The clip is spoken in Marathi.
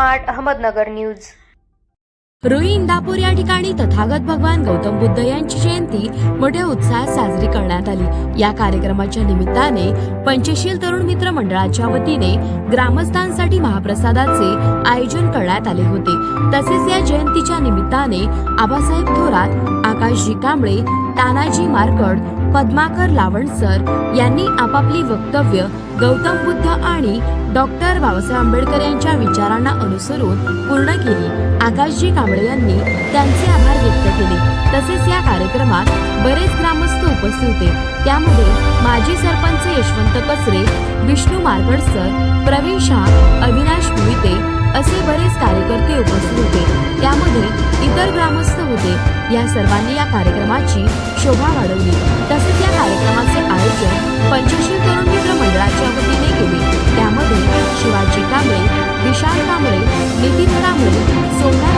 Smart Ahmednagar news. Rui Indapur या ठिकाणी तथागत भगवान गौतम बुद्ध यांची जयंती मोठ्या उत्साहात साजरी करण्यात आली. या कार्यक्रमाच्या निमित्ताने पंचशील तरुण मित्र मंडळाच्या वतीने ग्रामस्थांसाठी महाप्रसादाचे आयोजन करण्यात आले होते. तसेच या जयंतीच्या निमित्ताने आबासाहेब थोरात आकाशजी कांबळे तानाजी मारकड पद्माकर लावणसर यांनी आपापली वक्तव्य गौतम बुद्ध आणि डॉक्टर बाबासाहेब आंबेडकर यांच्या विचारांना अनुसरून पूर्ण केली. आकाशजी कांबळे यांनी त्यांचे आभार व्यक्त केले. तसेच या कार्यक्रमात बरेच ग्रामस्थ उपस्थित होते. त्यामध्ये माजी सरपंच यशवंत कचरे विष्णू मारगडसर प्रवीण शाह अविनाश मोहिते होते या सर्वांनी या कार्यक्रमाची शोभा वाढवली. तसेच या कार्यक्रमाचे आयोजन पंचशील तरुण मित्र मंडळाच्या वतीने केले. त्यामध्ये शिवाजी कांबळे विशाल कांबळे नितीन कांबळे सोमनाथ